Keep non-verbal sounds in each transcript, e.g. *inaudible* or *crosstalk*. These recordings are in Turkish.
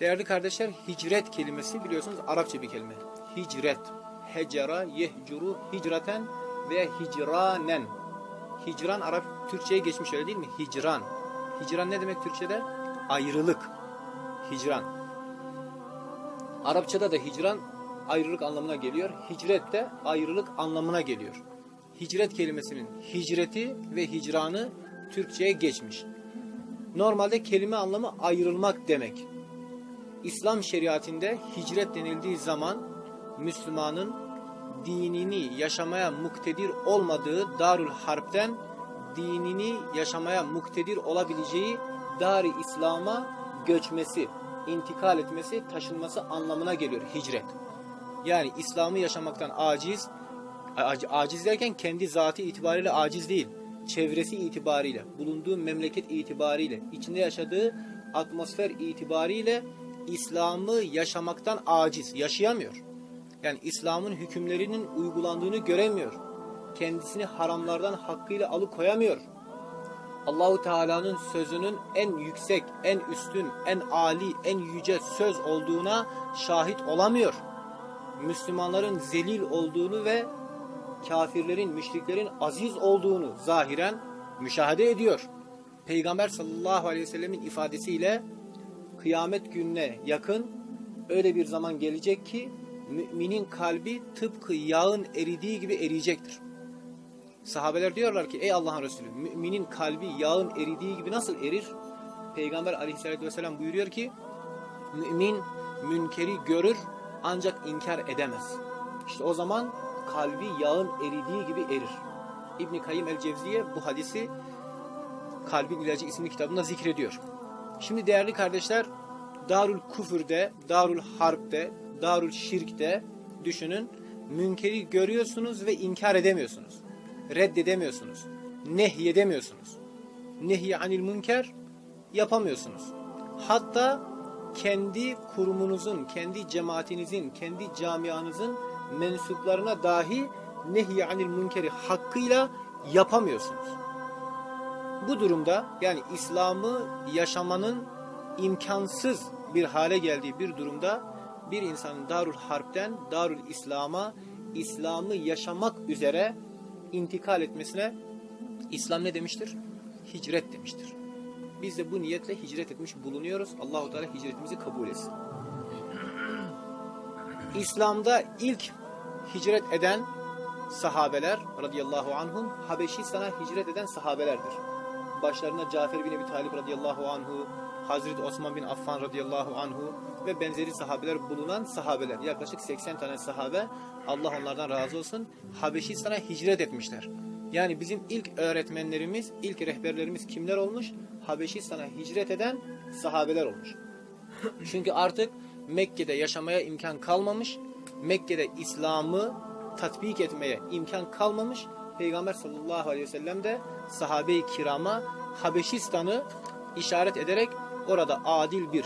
Değerli kardeşler hicret kelimesi biliyorsunuz Arapça bir kelime. Hicret. Hecera, yehcuru, hicraten ve hicranen. Hicran Arap Türkçe'ye geçmiş öyle değil mi? Hicran. Hicran ne demek Türkçe'de? Ayrılık. Hicran. Arapçada da hicran ayrılık anlamına geliyor. Hicret de ayrılık anlamına geliyor. Hicret kelimesinin hicreti ve hicranı Türkçe'ye geçmiş. Normalde kelime anlamı ayrılmak demek. İslam şeriatinde hicret denildiği zaman Müslümanın dinini yaşamaya muktedir olmadığı Darül Harp'ten dinini yaşamaya muktedir olabileceği Dar-ı İslam'a göçmesi, intikal etmesi, taşınması anlamına geliyor hicret. Yani İslam'ı yaşamaktan aciz, ac- aciz derken kendi zatı itibariyle aciz değil, çevresi itibariyle, bulunduğu memleket itibariyle, içinde yaşadığı atmosfer itibariyle İslam'ı yaşamaktan aciz, yaşayamıyor. Yani İslam'ın hükümlerinin uygulandığını göremiyor. Kendisini haramlardan hakkıyla alıkoyamıyor. Allahu Teala'nın sözünün en yüksek, en üstün, en ali, en yüce söz olduğuna şahit olamıyor. Müslümanların zelil olduğunu ve kafirlerin, müşriklerin aziz olduğunu zahiren müşahede ediyor. Peygamber sallallahu aleyhi ve sellemin ifadesiyle kıyamet gününe yakın öyle bir zaman gelecek ki müminin kalbi tıpkı yağın eridiği gibi eriyecektir. Sahabeler diyorlar ki ey Allah'ın Resulü müminin kalbi yağın eridiği gibi nasıl erir? Peygamber aleyhissalatü vesselam buyuruyor ki mümin münkeri görür ancak inkar edemez. İşte o zaman kalbi yağın eridiği gibi erir. İbn Kayyim el-Cevziye bu hadisi Kalbin İlacı isimli kitabında zikrediyor. Şimdi değerli kardeşler Darul Küfür'de, Darul Harp'te, Darul Şirk'te düşünün münkeri görüyorsunuz ve inkar edemiyorsunuz. Reddedemiyorsunuz. Nehyedemiyorsunuz. Nehy anil münker yapamıyorsunuz. Hatta kendi kurumunuzun, kendi cemaatinizin, kendi camianızın mensuplarına dahi nehy anil münkeri hakkıyla yapamıyorsunuz. Bu durumda yani İslam'ı yaşamanın imkansız bir hale geldiği bir durumda bir insanın Darul Harp'ten Darul İslam'a İslam'ı yaşamak üzere intikal etmesine İslam ne demiştir? Hicret demiştir. Biz de bu niyetle hicret etmiş bulunuyoruz. Allahu Teala hicretimizi kabul etsin. İslam'da ilk hicret eden sahabeler radıyallahu anhum Habeşistan'a hicret eden sahabelerdir. Başlarında Cafer bin Ebi Talib radıyallahu anhu, Hazreti Osman bin Affan radıyallahu anhu ve benzeri sahabeler bulunan sahabeler. Yaklaşık 80 tane sahabe Allah onlardan razı olsun Habeşistan'a hicret etmişler. Yani bizim ilk öğretmenlerimiz, ilk rehberlerimiz kimler olmuş? Habeşistan'a hicret eden sahabeler olmuş. Çünkü artık Mekke'de yaşamaya imkan kalmamış. Mekke'de İslam'ı tatbik etmeye imkan kalmamış. Peygamber sallallahu aleyhi ve sellem de sahabe-i kirama Habeşistan'ı işaret ederek orada adil bir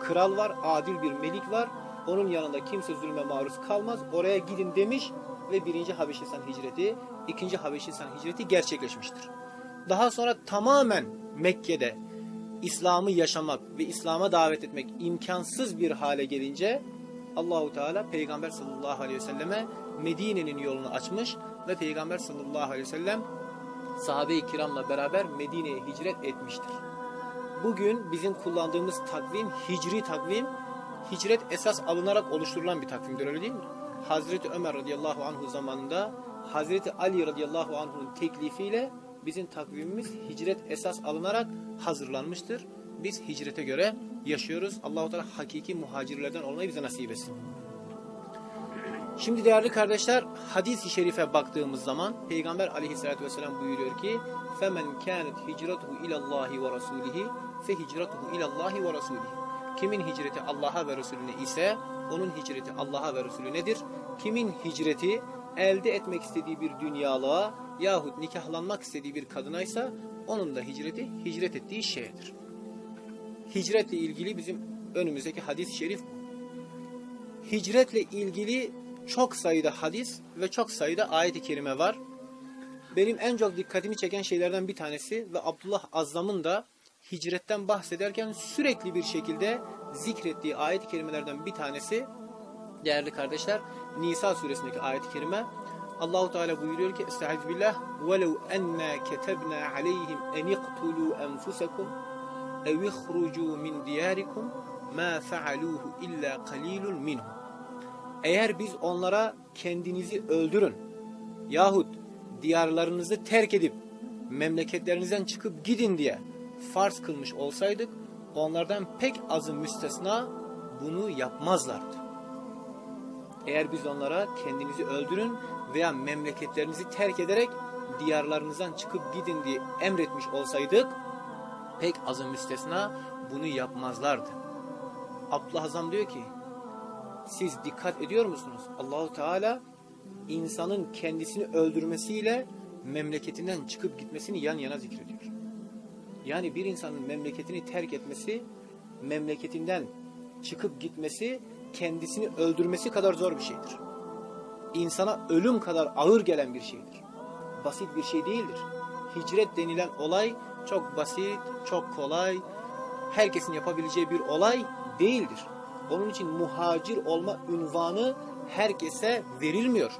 kral var, adil bir melik var. Onun yanında kimse zulme maruz kalmaz. Oraya gidin demiş ve birinci Habeşistan hicreti, ikinci Habeşistan hicreti gerçekleşmiştir. Daha sonra tamamen Mekke'de İslam'ı yaşamak ve İslam'a davet etmek imkansız bir hale gelince Allahu Teala Peygamber sallallahu aleyhi ve selleme Medine'nin yolunu açmış ve Peygamber sallallahu aleyhi ve sellem sahabe-i kiramla beraber Medine'ye hicret etmiştir. Bugün bizim kullandığımız takvim hicri takvim hicret esas alınarak oluşturulan bir takvimdir öyle değil mi? Hazreti Ömer radıyallahu anhu zamanında Hazreti Ali radıyallahu anhu'nun teklifiyle bizim takvimimiz hicret esas alınarak hazırlanmıştır. Biz hicrete göre yaşıyoruz. Allahu Teala hakiki muhacirlerden olmayı bize nasip etsin. Şimdi değerli kardeşler hadis-i şerife baktığımız zaman Peygamber aleyhissalatü vesselam buyuruyor ki فَمَنْ كَانَتْ هِجْرَتُهُ اِلَى اللّٰهِ وَرَسُولِهِ فَهِجْرَتُهُ اِلَى اللّٰهِ وَرَسُولِهِ Kimin hicreti Allah'a ve Resulüne ise onun hicreti Allah'a ve Resulü nedir? Kimin hicreti elde etmek istediği bir dünyalığa yahut nikahlanmak istediği bir kadınaysa onun da hicreti hicret ettiği şeydir. Hicretle ilgili bizim önümüzdeki hadis-i şerif bu. Hicretle ilgili çok sayıda hadis ve çok sayıda ayet-i kerime var. Benim en çok dikkatimi çeken şeylerden bir tanesi ve Abdullah Azzam'ın da hicretten bahsederken sürekli bir şekilde zikrettiği ayet-i kerimelerden bir tanesi değerli kardeşler Nisa suresindeki ayet-i kerime Allahu Teala buyuruyor ki Estaizu billah وَلَوْ اَنَّا كَتَبْنَا عَلَيْهِمْ اَنْ اِقْتُلُوا أَنفُسَكُمْ اَوْ اِخْرُجُوا مِنْ دِيَارِكُمْ مَا فَعَلُوهُ اِلَّا قَلِيلٌ مِنْهُمْ eğer biz onlara kendinizi öldürün yahut diyarlarınızı terk edip memleketlerinizden çıkıp gidin diye farz kılmış olsaydık onlardan pek azı müstesna bunu yapmazlardı. Eğer biz onlara kendinizi öldürün veya memleketlerinizi terk ederek diyarlarınızdan çıkıp gidin diye emretmiş olsaydık pek azı müstesna bunu yapmazlardı. Abdullah Hazam diyor ki siz dikkat ediyor musunuz? Allahu Teala insanın kendisini öldürmesiyle memleketinden çıkıp gitmesini yan yana zikrediyor. Yani bir insanın memleketini terk etmesi, memleketinden çıkıp gitmesi, kendisini öldürmesi kadar zor bir şeydir. İnsana ölüm kadar ağır gelen bir şeydir. Basit bir şey değildir. Hicret denilen olay çok basit, çok kolay, herkesin yapabileceği bir olay değildir. Onun için muhacir olma ünvanı herkese verilmiyor.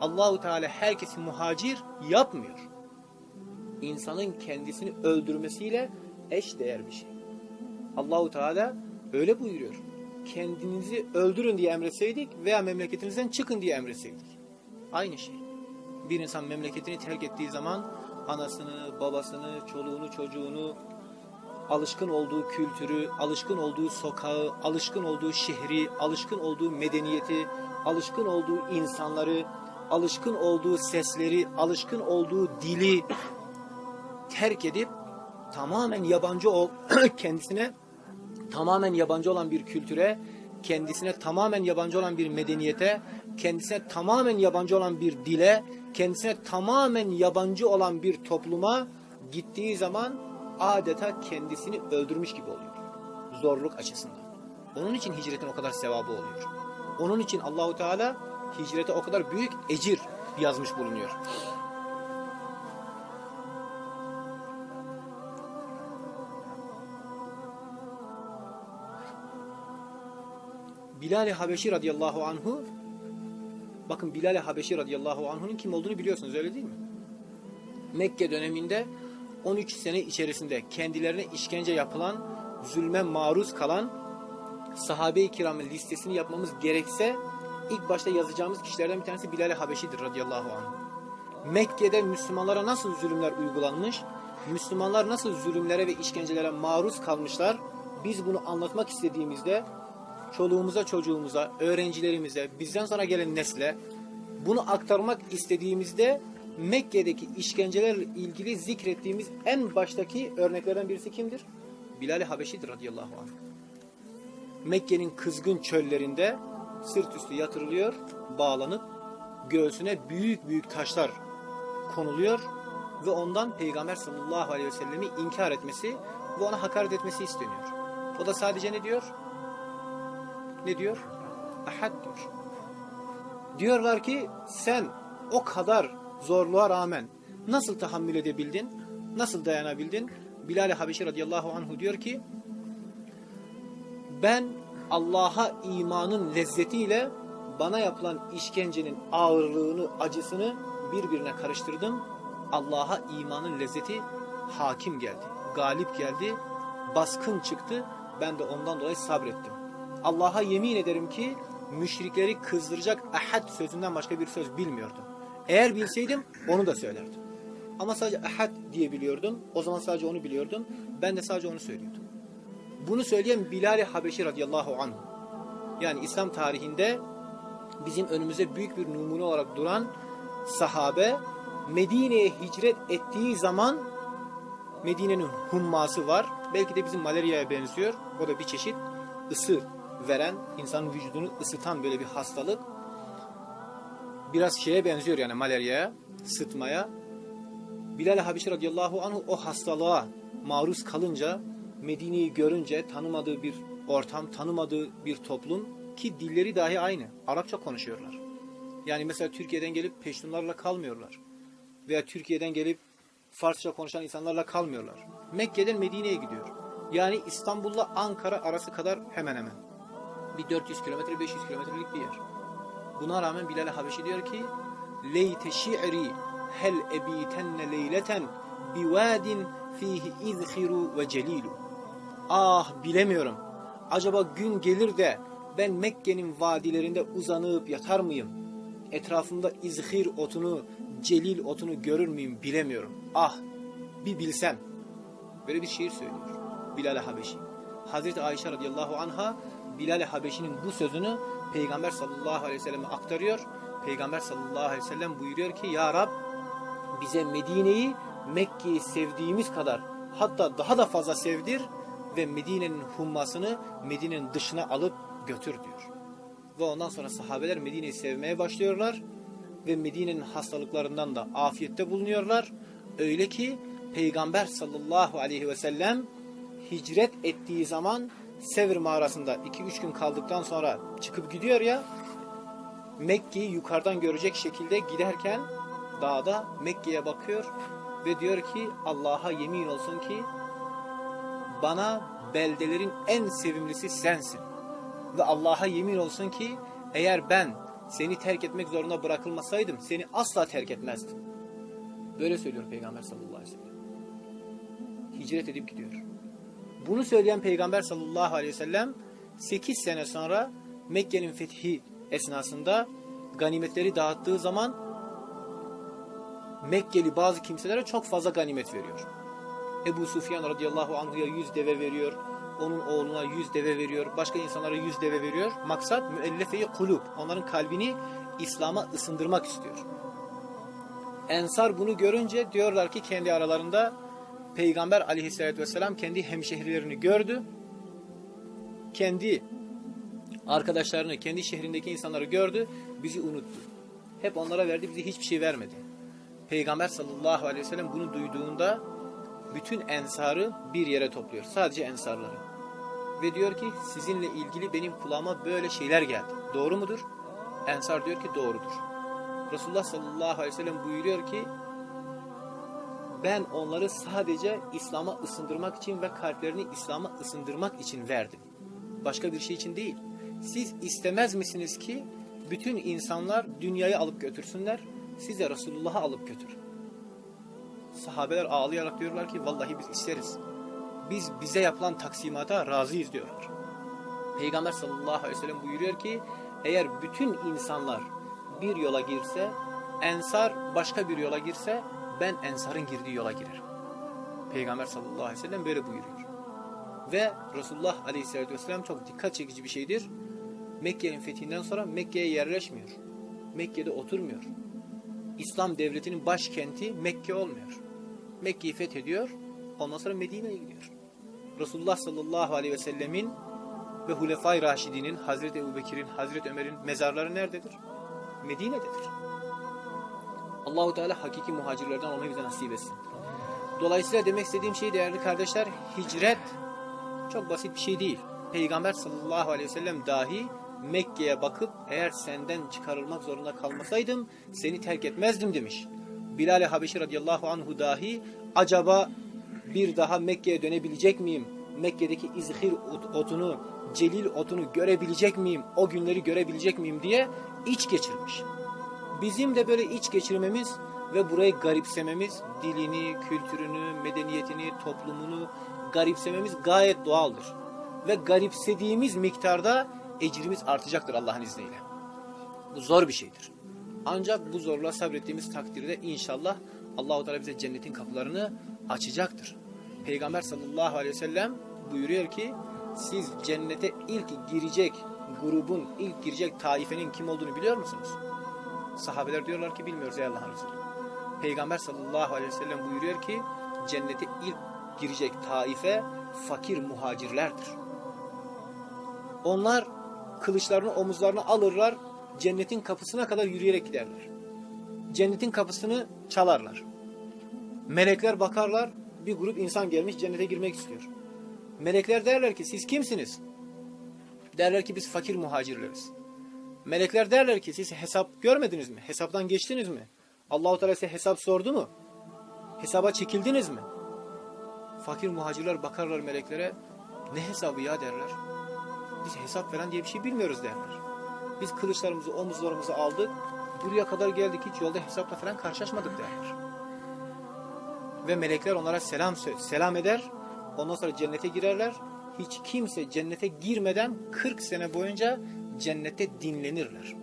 Allahu Teala herkesi muhacir yapmıyor. İnsanın kendisini öldürmesiyle eş değer bir şey. Allahu Teala öyle buyuruyor. Kendinizi öldürün diye emretseydik veya memleketinizden çıkın diye emretseydik. Aynı şey. Bir insan memleketini terk ettiği zaman anasını, babasını, çoluğunu, çocuğunu, alışkın olduğu kültürü, alışkın olduğu sokağı, alışkın olduğu şehri, alışkın olduğu medeniyeti, alışkın olduğu insanları, alışkın olduğu sesleri, alışkın olduğu dili terk edip tamamen yabancı ol *clears throat* kendisine tamamen yabancı olan bir kültüre, kendisine tamamen yabancı olan bir medeniyete, kendisine tamamen yabancı olan bir dile, kendisine tamamen yabancı olan bir topluma gittiği zaman adeta kendisini öldürmüş gibi oluyor. Zorluk açısından. Onun için hicretin o kadar sevabı oluyor. Onun için Allahu Teala hicrete o kadar büyük ecir yazmış bulunuyor. Bilal-i Habeşi radıyallahu anhu bakın Bilal-i Habeşi radıyallahu anhu'nun kim olduğunu biliyorsunuz öyle değil mi? Mekke döneminde 13 sene içerisinde kendilerine işkence yapılan, zulme maruz kalan sahabe-i kiramın listesini yapmamız gerekse ilk başta yazacağımız kişilerden bir tanesi Bilal-i Habeşi'dir radıyallahu anh. Mekke'de Müslümanlara nasıl zulümler uygulanmış, Müslümanlar nasıl zulümlere ve işkencelere maruz kalmışlar, biz bunu anlatmak istediğimizde çoluğumuza, çocuğumuza, öğrencilerimize, bizden sonra gelen nesle bunu aktarmak istediğimizde Mekke'deki işkencelerle ilgili zikrettiğimiz en baştaki örneklerden birisi kimdir? Bilal-i Habeşi'dir radıyallahu anh. Mekke'nin kızgın çöllerinde sırt üstü yatırılıyor, bağlanıp göğsüne büyük büyük taşlar konuluyor ve ondan Peygamber sallallahu aleyhi ve sellemi inkar etmesi ve ona hakaret etmesi isteniyor. O da sadece ne diyor? Ne diyor? Ahad diyor. Diyorlar ki sen o kadar zorluğa rağmen nasıl tahammül edebildin? Nasıl dayanabildin? Bilal-i Habeşi radıyallahu anhu diyor ki ben Allah'a imanın lezzetiyle bana yapılan işkencenin ağırlığını, acısını birbirine karıştırdım. Allah'a imanın lezzeti hakim geldi, galip geldi, baskın çıktı. Ben de ondan dolayı sabrettim. Allah'a yemin ederim ki müşrikleri kızdıracak ahad sözünden başka bir söz bilmiyordum. Eğer bilseydim onu da söylerdim. Ama sadece ahad diye biliyordum. O zaman sadece onu biliyordum. Ben de sadece onu söylüyordum. Bunu söyleyen Bilal-i Habeşi radıyallahu anh. Yani İslam tarihinde bizim önümüze büyük bir numune olarak duran sahabe Medine'ye hicret ettiği zaman Medine'nin humması var. Belki de bizim malaryaya benziyor. O da bir çeşit ısı veren, insanın vücudunu ısıtan böyle bir hastalık. Biraz şeye benziyor yani malaryaya, sıtmaya. Bilal-i Habeşi radıyallahu anh o hastalığa maruz kalınca, Medine'yi görünce tanımadığı bir ortam, tanımadığı bir toplum ki dilleri dahi aynı. Arapça konuşuyorlar. Yani mesela Türkiye'den gelip Peştunlarla kalmıyorlar. Veya Türkiye'den gelip Farsça konuşan insanlarla kalmıyorlar. Mekke'den Medine'ye gidiyor. Yani İstanbul'la Ankara arası kadar hemen hemen. Bir 400 kilometre 500 kilometrelik bir yer. Buna rağmen Bilal Habeşi diyor ki Leyte şi'ri hel ebitenne leyleten bivadin fihi izhiru ve celilu. Ah bilemiyorum. Acaba gün gelir de ben Mekke'nin vadilerinde uzanıp yatar mıyım? Etrafımda izhir otunu, celil otunu görür müyüm bilemiyorum. Ah bir bilsem. Böyle bir şiir söylüyor Bilal Habeşi. Hazreti Ayşe radıyallahu anha Bilal Habeşi'nin bu sözünü Peygamber sallallahu aleyhi ve selleme aktarıyor. Peygamber sallallahu aleyhi ve sellem buyuruyor ki Ya Rab bize Medine'yi Mekke'yi sevdiğimiz kadar hatta daha da fazla sevdir ve Medine'nin hummasını Medine'nin dışına alıp götür diyor. Ve ondan sonra sahabeler Medine'yi sevmeye başlıyorlar ve Medine'nin hastalıklarından da afiyette bulunuyorlar. Öyle ki Peygamber sallallahu aleyhi ve sellem hicret ettiği zaman Sevr mağarasında 2-3 gün kaldıktan sonra çıkıp gidiyor ya Mekke'yi yukarıdan görecek şekilde giderken dağda Mekke'ye bakıyor ve diyor ki Allah'a yemin olsun ki bana beldelerin en sevimlisi sensin. Ve Allah'a yemin olsun ki eğer ben seni terk etmek zorunda bırakılmasaydım seni asla terk etmezdim. Böyle söylüyor Peygamber sallallahu aleyhi ve sellem. Hicret edip gidiyor. Bunu söyleyen Peygamber sallallahu aleyhi ve sellem 8 sene sonra Mekke'nin fethi esnasında ganimetleri dağıttığı zaman Mekkeli bazı kimselere çok fazla ganimet veriyor. Ebu Sufyan radıyallahu anhu'ya 100 deve veriyor. Onun oğluna 100 deve veriyor. Başka insanlara 100 deve veriyor. Maksat müellefe-i kulub. Onların kalbini İslam'a ısındırmak istiyor. Ensar bunu görünce diyorlar ki kendi aralarında Peygamber aleyhissalatü vesselam kendi hemşehrilerini gördü. Kendi arkadaşlarını, kendi şehrindeki insanları gördü. Bizi unuttu. Hep onlara verdi, bize hiçbir şey vermedi. Peygamber sallallahu aleyhi ve sellem bunu duyduğunda bütün ensarı bir yere topluyor. Sadece ensarları. Ve diyor ki sizinle ilgili benim kulağıma böyle şeyler geldi. Doğru mudur? Ensar diyor ki doğrudur. Resulullah sallallahu aleyhi ve sellem buyuruyor ki ben onları sadece İslam'a ısındırmak için ve kalplerini İslam'a ısındırmak için verdim. Başka bir şey için değil. Siz istemez misiniz ki bütün insanlar dünyayı alıp götürsünler, siz de Resulullah'ı alıp götür. Sahabeler ağlayarak diyorlar ki vallahi biz isteriz. Biz bize yapılan taksimata razıyız diyorlar. Peygamber sallallahu aleyhi ve sellem buyuruyor ki eğer bütün insanlar bir yola girse, ensar başka bir yola girse ben ensarın girdiği yola girerim. Peygamber sallallahu aleyhi ve sellem böyle buyuruyor. Ve Resulullah aleyhisselatü vesselam çok dikkat çekici bir şeydir. Mekke'nin fethinden sonra Mekke'ye yerleşmiyor. Mekke'de oturmuyor. İslam devletinin başkenti Mekke olmuyor. Mekke'yi fethediyor. Ondan sonra Medine'ye gidiyor. Resulullah sallallahu aleyhi ve sellemin ve Hulefai Raşidi'nin, Hazreti Ebubekir'in, Hazreti Ömer'in mezarları nerededir? Medine'dedir. Allahu Teala hakiki muhacirlerden olmayı bize nasip etsin. Dolayısıyla demek istediğim şey değerli kardeşler, hicret çok basit bir şey değil. Peygamber sallallahu aleyhi ve sellem dahi Mekke'ye bakıp eğer senden çıkarılmak zorunda kalmasaydım seni terk etmezdim demiş. Bilal-i Habeşi radıyallahu anhu dahi acaba bir daha Mekke'ye dönebilecek miyim? Mekke'deki izhir otunu, celil otunu görebilecek miyim? O günleri görebilecek miyim diye iç geçirmiş. Bizim de böyle iç geçirmemiz ve burayı garipsememiz, dilini, kültürünü, medeniyetini, toplumunu garipsememiz gayet doğaldır. Ve garipsediğimiz miktarda ecrimiz artacaktır Allah'ın izniyle. Bu zor bir şeydir. Ancak bu zorluğa sabrettiğimiz takdirde inşallah Allahu Teala bize cennetin kapılarını açacaktır. Peygamber sallallahu aleyhi ve sellem buyuruyor ki siz cennete ilk girecek grubun, ilk girecek taifenin kim olduğunu biliyor musunuz? Sahabeler diyorlar ki bilmiyoruz ey Allah'ın Resulü. Peygamber sallallahu aleyhi ve sellem buyuruyor ki cennete ilk girecek taife fakir muhacirlerdir. Onlar kılıçlarını omuzlarına alırlar, cennetin kapısına kadar yürüyerek giderler. Cennetin kapısını çalarlar. Melekler bakarlar, bir grup insan gelmiş cennete girmek istiyor. Melekler derler ki siz kimsiniz? Derler ki biz fakir muhacirleriz. Melekler derler ki siz hesap görmediniz mi? Hesaptan geçtiniz mi? Allahu Teala size hesap sordu mu? Hesaba çekildiniz mi? Fakir muhacirler bakarlar meleklere. Ne hesabı ya derler. Biz hesap falan diye bir şey bilmiyoruz derler. Biz kılıçlarımızı omuzlarımıza aldık. Buraya kadar geldik hiç yolda hesapla falan karşılaşmadık derler. Ve melekler onlara selam selam eder. Ondan sonra cennete girerler. Hiç kimse cennete girmeden 40 sene boyunca cennette dinlenirler.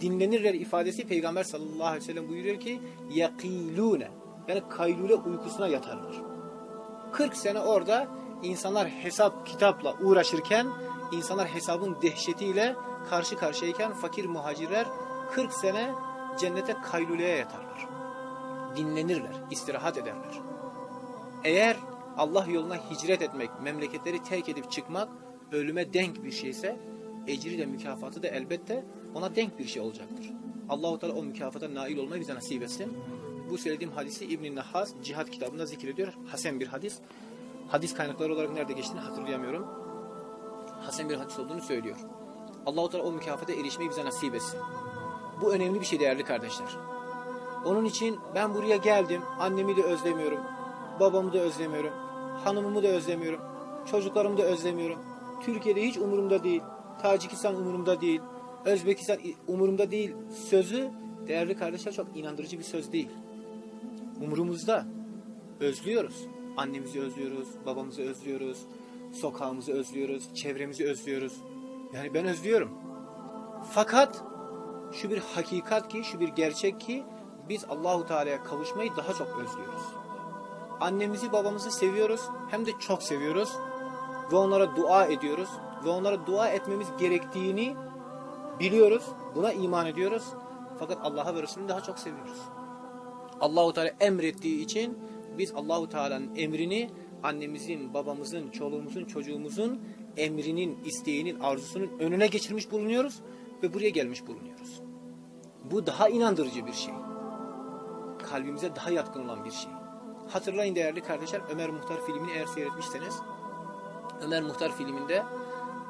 Dinlenirler ifadesi Peygamber sallallahu aleyhi ve sellem buyuruyor ki yakilune yani kaylule uykusuna yatarlar. 40 sene orada insanlar hesap kitapla uğraşırken insanlar hesabın dehşetiyle karşı karşıyayken fakir muhacirler 40 sene cennete kayluleye yatarlar. Dinlenirler, istirahat ederler. Eğer Allah yoluna hicret etmek, memleketleri terk edip çıkmak ölüme denk bir şeyse ecri de mükafatı da elbette ona denk bir şey olacaktır. Allahu Teala o mükafata nail olmayı bize nasip etsin. Bu söylediğim hadisi İbn Nahas Cihat kitabında zikrediyor. Hasen bir hadis. Hadis kaynakları olarak nerede geçtiğini hatırlayamıyorum. Hasen bir hadis olduğunu söylüyor. Allahu Teala o mükafata erişmeyi bize nasip etsin. Bu önemli bir şey değerli kardeşler. Onun için ben buraya geldim. Annemi de özlemiyorum. Babamı da özlemiyorum. Hanımımı da özlemiyorum. Çocuklarımı da özlemiyorum. Türkiye'de hiç umurumda değil. Tacikistan umurumda değil. Özbekistan umurumda değil. Sözü değerli kardeşler çok inandırıcı bir söz değil. Umurumuzda. Özlüyoruz. Annemizi özlüyoruz. Babamızı özlüyoruz. Sokağımızı özlüyoruz. Çevremizi özlüyoruz. Yani ben özlüyorum. Fakat şu bir hakikat ki, şu bir gerçek ki biz Allahu Teala'ya kavuşmayı daha çok özlüyoruz. Annemizi babamızı seviyoruz hem de çok seviyoruz ve onlara dua ediyoruz ve onlara dua etmemiz gerektiğini biliyoruz. Buna iman ediyoruz. Fakat Allah'a ve Resulü'nü daha çok seviyoruz. Allahu Teala emrettiği için biz Allahu Teala'nın emrini annemizin, babamızın, çoluğumuzun, çocuğumuzun emrinin, isteğinin, arzusunun önüne geçirmiş bulunuyoruz ve buraya gelmiş bulunuyoruz. Bu daha inandırıcı bir şey. Kalbimize daha yatkın olan bir şey. Hatırlayın değerli kardeşler Ömer Muhtar filmini eğer seyretmişseniz Ömer Muhtar filminde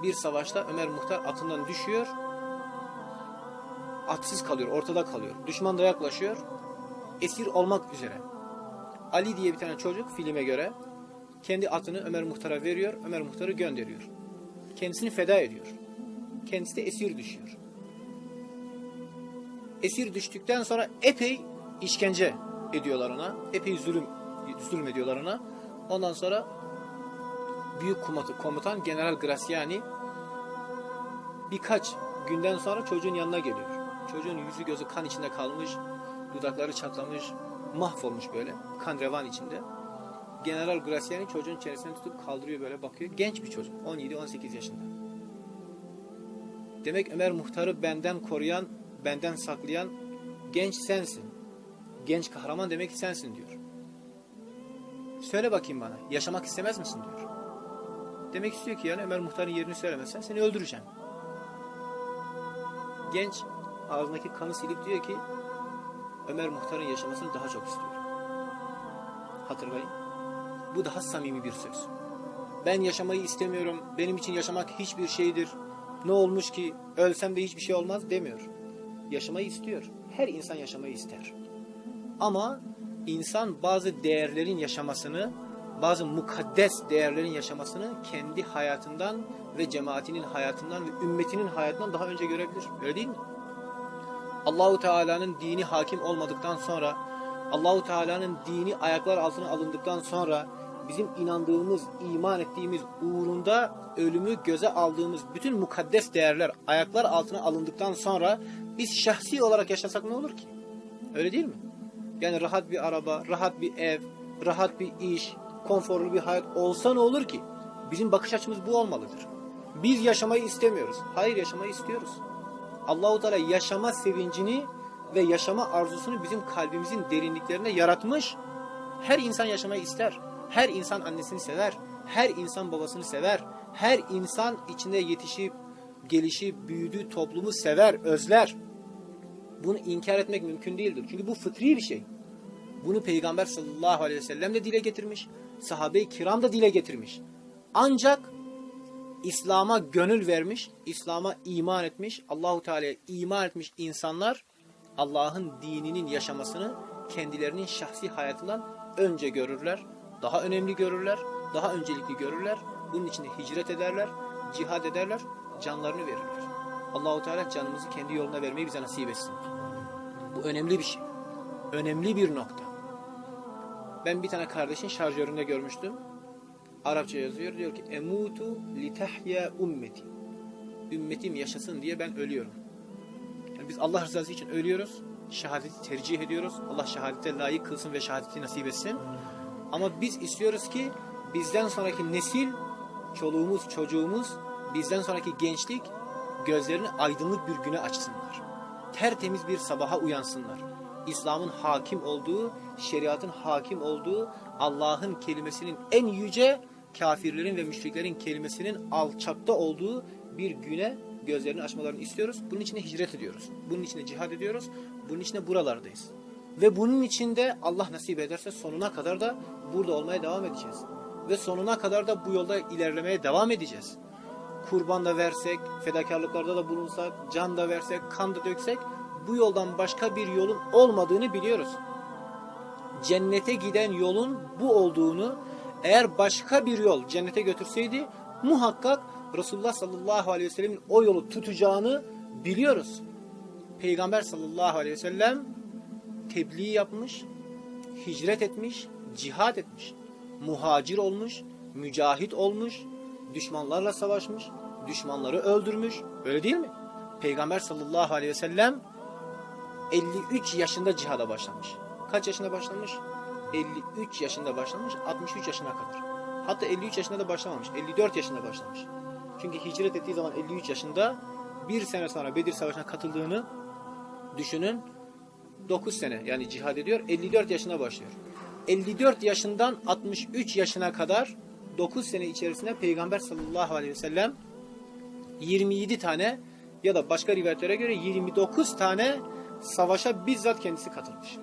bir savaşta Ömer Muhtar atından düşüyor atsız kalıyor, ortada kalıyor. Düşman da yaklaşıyor. Esir olmak üzere. Ali diye bir tane çocuk filme göre kendi atını Ömer Muhtar'a veriyor. Ömer Muhtar'ı gönderiyor. Kendisini feda ediyor. Kendisi de esir düşüyor. Esir düştükten sonra epey işkence ediyorlar ona. Epey zulüm zulüm ediyorlar ona. Ondan sonra büyük komutan, General Graciani birkaç günden sonra çocuğun yanına geliyor. Çocuğun yüzü gözü kan içinde kalmış, dudakları çatlamış, mahvolmuş böyle, kan revan içinde. General Graciani çocuğun çenesini tutup kaldırıyor böyle bakıyor. Genç bir çocuk, 17-18 yaşında. Demek Ömer Muhtar'ı benden koruyan, benden saklayan genç sensin. Genç kahraman demek sensin diyor. Söyle bakayım bana, yaşamak istemez misin diyor. Demek istiyor ki yani Ömer Muhtar'ın yerini söylemezsen seni öldüreceğim. Genç ağzındaki kanı silip diyor ki Ömer Muhtar'ın yaşamasını daha çok istiyorum. Hatırlayın. Bu daha samimi bir söz. Ben yaşamayı istemiyorum. Benim için yaşamak hiçbir şeydir. Ne olmuş ki ölsem de hiçbir şey olmaz demiyor. Yaşamayı istiyor. Her insan yaşamayı ister. Ama insan bazı değerlerin yaşamasını, bazı mukaddes değerlerin yaşamasını kendi hayatından ve cemaatinin hayatından ve ümmetinin hayatından daha önce görebilir. Öyle değil mi? Allahu Teala'nın dini hakim olmadıktan sonra, Allahu Teala'nın dini ayaklar altına alındıktan sonra bizim inandığımız, iman ettiğimiz uğrunda ölümü göze aldığımız bütün mukaddes değerler ayaklar altına alındıktan sonra biz şahsi olarak yaşasak ne olur ki? Öyle değil mi? Yani rahat bir araba, rahat bir ev, rahat bir iş, konforlu bir hayat olsa ne olur ki? Bizim bakış açımız bu olmalıdır. Biz yaşamayı istemiyoruz. Hayır yaşamayı istiyoruz. Allahu Teala yaşama sevincini ve yaşama arzusunu bizim kalbimizin derinliklerine yaratmış. Her insan yaşamayı ister. Her insan annesini sever. Her insan babasını sever. Her insan içinde yetişip, gelişip, büyüdüğü toplumu sever, özler. Bunu inkar etmek mümkün değildir. Çünkü bu fıtri bir şey. Bunu Peygamber sallallahu aleyhi ve sellem de dile getirmiş. Sahabe-i kiram da dile getirmiş. Ancak İslam'a gönül vermiş, İslam'a iman etmiş, Allahu Teala'ya iman etmiş insanlar Allah'ın dininin yaşamasını kendilerinin şahsi hayatından önce görürler. daha önemli görürler, daha öncelikli görürler. Bunun için hicret ederler, cihad ederler, canlarını verirler. Allahu Teala canımızı kendi yoluna vermeyi bize nasip etsin. Bu önemli bir şey. Önemli bir nokta. Ben bir tane kardeşin şarjöründe görmüştüm. Arapça yazıyor. Diyor ki emutu li tahya ummeti. Ümmetim yaşasın diye ben ölüyorum. Yani biz Allah rızası için ölüyoruz. Şehadeti tercih ediyoruz. Allah şehadete layık kılsın ve şehadeti nasip etsin. Ama biz istiyoruz ki bizden sonraki nesil, çoluğumuz, çocuğumuz, bizden sonraki gençlik gözlerini aydınlık bir güne açsınlar. Tertemiz bir sabaha uyansınlar. İslam'ın hakim olduğu, şeriatın hakim olduğu, Allah'ın kelimesinin en yüce, kafirlerin ve müşriklerin kelimesinin alçakta olduğu bir güne gözlerini açmalarını istiyoruz. Bunun için de hicret ediyoruz. Bunun için de cihad ediyoruz. Bunun için de buralardayız. Ve bunun için de Allah nasip ederse sonuna kadar da burada olmaya devam edeceğiz. Ve sonuna kadar da bu yolda ilerlemeye devam edeceğiz. Kurban da versek, fedakarlıklarda da bulunsak, can da versek, kan da döksek bu yoldan başka bir yolun olmadığını biliyoruz. Cennete giden yolun bu olduğunu eğer başka bir yol cennete götürseydi muhakkak Resulullah sallallahu aleyhi ve sellemin o yolu tutacağını biliyoruz. Peygamber sallallahu aleyhi ve sellem tebliğ yapmış, hicret etmiş, cihad etmiş, muhacir olmuş, mücahit olmuş, düşmanlarla savaşmış, düşmanları öldürmüş. Öyle değil mi? Peygamber sallallahu aleyhi ve sellem 53 yaşında cihada başlamış. Kaç yaşında başlamış? 53 yaşında başlamış, 63 yaşına kadar. Hatta 53 yaşında da başlamamış, 54 yaşında başlamış. Çünkü hicret ettiği zaman 53 yaşında, bir sene sonra Bedir Savaşı'na katıldığını düşünün. 9 sene yani cihad ediyor, 54 yaşına başlıyor. 54 yaşından 63 yaşına kadar 9 sene içerisinde Peygamber sallallahu aleyhi ve sellem 27 tane ya da başka rivayetlere göre 29 tane savaşa bizzat kendisi katılmış.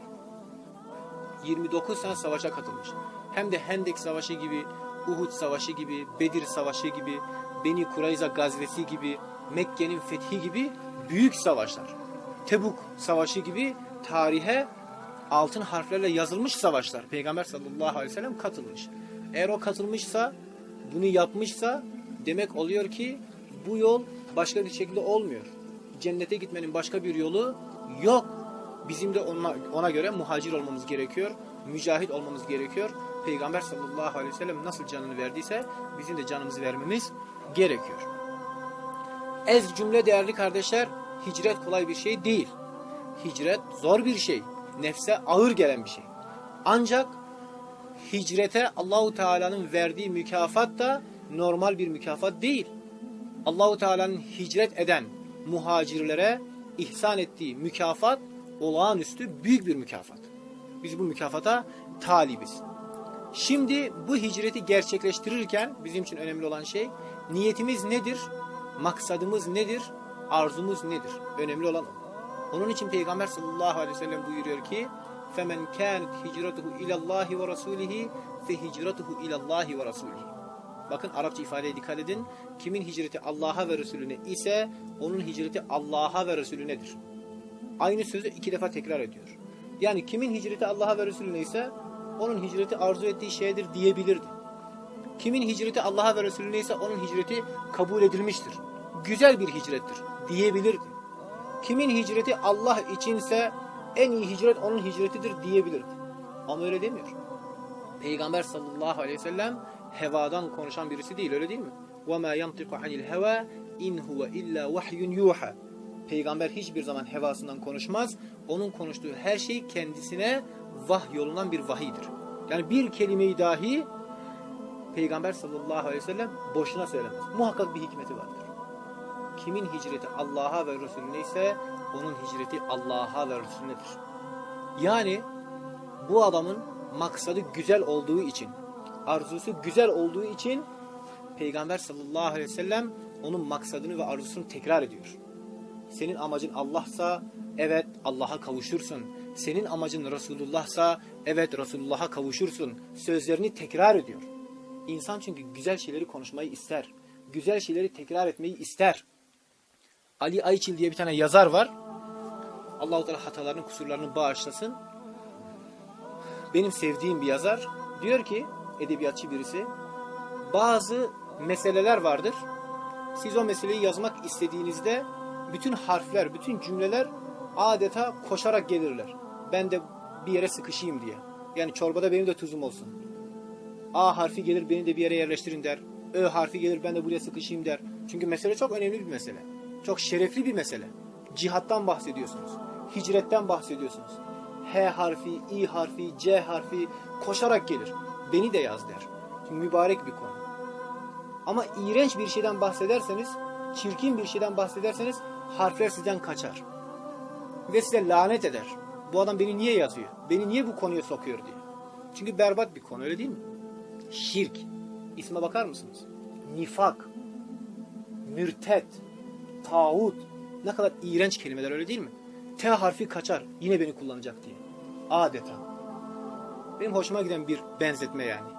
29 tane savaşa katılmış. Hem de Hendek Savaşı gibi, Uhud Savaşı gibi, Bedir Savaşı gibi, Beni Kurayza gazvesi gibi, Mekke'nin fethi gibi büyük savaşlar. Tebuk Savaşı gibi tarihe altın harflerle yazılmış savaşlar. Peygamber sallallahu aleyhi ve sellem katılmış. Eğer o katılmışsa, bunu yapmışsa demek oluyor ki bu yol başka bir şekilde olmuyor. Cennete gitmenin başka bir yolu yok. Bizim de ona, ona göre muhacir olmamız gerekiyor. Mücahit olmamız gerekiyor. Peygamber sallallahu aleyhi ve sellem nasıl canını verdiyse bizim de canımızı vermemiz gerekiyor. Ez cümle değerli kardeşler, hicret kolay bir şey değil. Hicret zor bir şey. Nefse ağır gelen bir şey. Ancak hicrete Allahu Teala'nın verdiği mükafat da normal bir mükafat değil. Allahu Teala'nın hicret eden muhacirlere ihsan ettiği mükafat olağanüstü büyük bir mükafat. Biz bu mükafata talibiz. Şimdi bu hicreti gerçekleştirirken bizim için önemli olan şey niyetimiz nedir? Maksadımız nedir? Arzumuz nedir? Önemli olan o. Onun için Peygamber sallallahu aleyhi ve sellem buyuruyor ki فَمَنْ كَانَتْ هِجْرَتُهُ اِلَى اللّٰهِ وَرَسُولِهِ فَهِجْرَتُهُ اِلَى اللّٰهِ وَرَسُولِهِ Bakın Arapça ifadeye dikkat edin. Kimin hicreti Allah'a ve Resulüne ise onun hicreti Allah'a ve Resulünedir. Aynı sözü iki defa tekrar ediyor. Yani kimin hicreti Allah'a ve Resulüne ise onun hicreti arzu ettiği şeydir diyebilirdi. Kimin hicreti Allah'a ve Resulüne ise onun hicreti kabul edilmiştir. Güzel bir hicrettir diyebilirdi. Kimin hicreti Allah içinse en iyi hicret onun hicretidir diyebilirdi. Ama öyle demiyor. Peygamber sallallahu aleyhi ve sellem hevadan konuşan birisi değil öyle değil mi? وَمَا يَنْطِقُ عَنِ الْهَوَى اِنْ هُوَ اِلَّا وَحْيٌ يُوحَى Peygamber hiçbir zaman hevasından konuşmaz. Onun konuştuğu her şey kendisine vah yolundan bir vahidir. Yani bir kelimeyi dahi Peygamber sallallahu aleyhi ve sellem boşuna söylemez. Muhakkak bir hikmeti vardır. Kimin hicreti Allah'a ve Resulüne ise onun hicreti Allah'a ve Resulünedir. Yani bu adamın maksadı güzel olduğu için, arzusu güzel olduğu için Peygamber sallallahu aleyhi ve sellem onun maksadını ve arzusunu tekrar ediyor. Senin amacın Allah'sa evet Allah'a kavuşursun. Senin amacın Resulullah'sa evet Resulullah'a kavuşursun. Sözlerini tekrar ediyor. İnsan çünkü güzel şeyleri konuşmayı ister. Güzel şeyleri tekrar etmeyi ister. Ali Ayçil diye bir tane yazar var. Allahu Teala hatalarını, kusurlarını bağışlasın. Benim sevdiğim bir yazar. Diyor ki edebiyatçı birisi. Bazı meseleler vardır. Siz o meseleyi yazmak istediğinizde bütün harfler, bütün cümleler adeta koşarak gelirler. Ben de bir yere sıkışayım diye. Yani çorbada benim de tuzum olsun. A harfi gelir beni de bir yere yerleştirin der. Ö harfi gelir ben de buraya sıkışayım der. Çünkü mesele çok önemli bir mesele. Çok şerefli bir mesele. Cihattan bahsediyorsunuz. Hicretten bahsediyorsunuz. H harfi, İ harfi, C harfi koşarak gelir. Beni de yaz der. Çünkü mübarek bir konu. Ama iğrenç bir şeyden bahsederseniz, çirkin bir şeyden bahsederseniz harfler sizden kaçar. Ve size lanet eder. Bu adam beni niye yazıyor? Beni niye bu konuya sokuyor diye. Çünkü berbat bir konu öyle değil mi? Şirk. İsme bakar mısınız? Nifak. Mürtet. Tağut. Ne kadar iğrenç kelimeler öyle değil mi? T harfi kaçar. Yine beni kullanacak diye. Adeta. Benim hoşuma giden bir benzetme yani.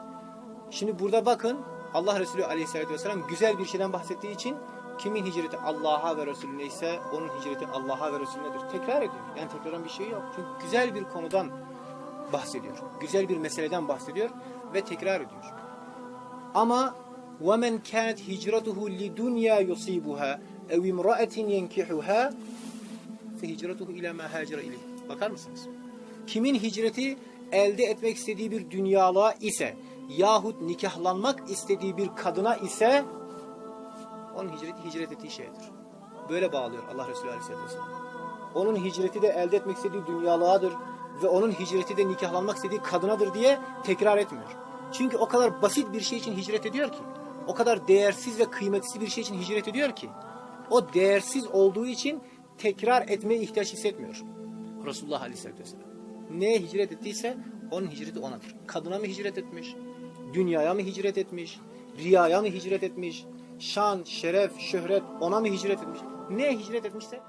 Şimdi burada bakın Allah Resulü Aleyhisselatü Vesselam güzel bir şeyden bahsettiği için kimin hicreti Allah'a ve Resulüne ise onun hicreti Allah'a ve Resulünedir. Tekrar ediyor. Yani tekrardan bir şey yok. Çünkü güzel bir konudan bahsediyor. Güzel bir meseleden bahsediyor ve tekrar ediyor. Ama وَمَنْ كَانَتْ هِجْرَتُهُ لِدُنْيَا يُصِيبُهَا اَوْ اِمْرَأَةٍ يَنْكِحُهَا فَهِجْرَتُهُ اِلَى مَا هَاجَرَ اِلَيْهِ Bakar mısınız? Kimin hicreti elde etmek istediği bir dünyalığa ise yahut nikahlanmak istediği bir kadına ise onun hicreti hicret ettiği şeydir. Böyle bağlıyor Allah Resulü Aleyhisselatü Vesselam. Onun hicreti de elde etmek istediği dünyalığadır ve onun hicreti de nikahlanmak istediği kadınadır diye tekrar etmiyor. Çünkü o kadar basit bir şey için hicret ediyor ki, o kadar değersiz ve kıymetsiz bir şey için hicret ediyor ki, o değersiz olduğu için tekrar etmeye ihtiyaç hissetmiyor. Resulullah Aleyhisselatü Vesselam. Neye hicret ettiyse onun hicreti onadır. Kadına mı hicret etmiş? Dünyaya mı hicret etmiş? Riyaya mı hicret etmiş? Şan, şeref, şöhret ona mı hicret etmiş? Neye hicret etmişse